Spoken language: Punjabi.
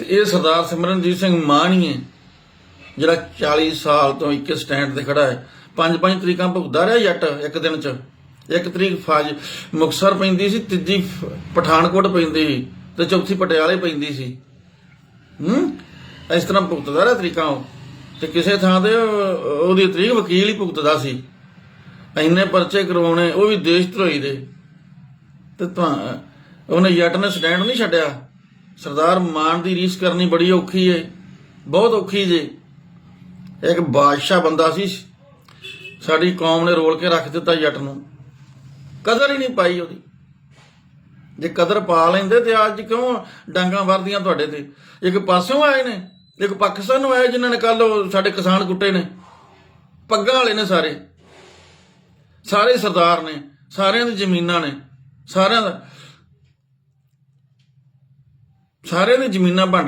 ਤੇ ਇਹ ਸਰਦਾਰ ਸਿਮਰਨਜੀਤ ਸਿੰਘ ਮਾਨ ਹੀ ਹੈ, ਜਿਹੜਾ 40 ਸਾਲ ਤੋਂ ਇੱਕ ਸਟੈਂਡ ਤੇ ਖੜਾ ਹੈ। ਪੰਜ ਪੰਜ ਤਰੀਕਾਂ ਭੁਗਦਾ ਰਿਹਾ ਜੱਟ ਇੱਕ ਦਿਨ ਚ। ਇੱਕ ਤਰੀਕ ਫਾਜ ਮੁਕਸਰ ਪੈਂਦੀ ਸੀ, ਤੀਜੀ ਪਠਾਨਕੋਟ ਪੈਂਦੀ ਸੀ ਤੇ ਚੌਥੀ ਪਟਿਆਲੇ ਪੈਂਦੀ ਸੀ। ਹੂੰ? ਇਸ ਤਰ੍ਹਾਂ ਭੁਗਤਦਾ ਰਿਹਾ ਤਰੀਕਾ ਉਹ। ਤੇ ਕਿਸੇ ਥਾਂ ਤੇ ਉਹਦੀ ਤਰੀਕ ਵਕੀਲ ਹੀ ਭੁਗਤਦਾ ਸੀ। ਇੰਨੇ ਪਰਚੇ ਕਰਵਾਉਣੇ, ਉਹ ਵੀ ਦੇਸ਼ ਧਰੋਈ ਦੇ। ਤੇ ਤਾਂ, ਉਹਨੇ ਜੱਟ ਨੇ ਸਟੈਂਡ ਨਹੀਂ ਛੱਡਿਆ। ਸਰਦਾਰ ਮਾਨ ਦੀ ਰੀਸ ਕਰਨੀ ਬੜੀ ਔਖੀ ਏ, ਬਹੁਤ ਔਖੀ ਜੇ। ਇੱਕ ਬਾਦਸ਼ਾਹ ਬੰਦਾ ਸੀ, ਸਾਡੀ ਕੌਮ ਨੇ ਰੋਲ ਕੇ ਰੱਖ ਦਿੱਤਾ ਜੱਟ ਨੂੰ। ਕਦਰ ਹੀ ਨਹੀਂ ਪਾਈ ਉਹਦੀ। ਜੇ ਕਦਰ ਪਾ ਲੈਂਦੇ ਤੇ ਅੱਜ ਕਿਉਂ ਡਾਂਗਾ ਵਰਦੀਆਂ ਤੁਹਾਡੇ ਤੇ? ਇੱਕ ਪਾਸਿਓਂ ਆਏ ਨੇ, ਇੱਕ ਪਾਕਿਸਤਾਨ ਨੂੰ ਆਏ ਜਿਨ੍ਹਾਂ ਨੇ ਕੱਲ ਸਾਡੇ ਕਿਸਾਨ ਕੁੱਟੇ ਨੇ। ਪੱਗਾਂ ਵਾਲੇ ਨੇ ਸਾਰੇ। ਸਾਰੇ ਸਰਦਾਰ ਨੇ, ਸਾਰਿਆਂ ਦੀ ਜ਼ਮੀਨਾਂ ਨੇ, ਸਾਰਿਆਂ ਦਾ ਸਾਰਿਆਂ ਨੇ ਜ਼ਮੀਨਾਂ ਵੰਡ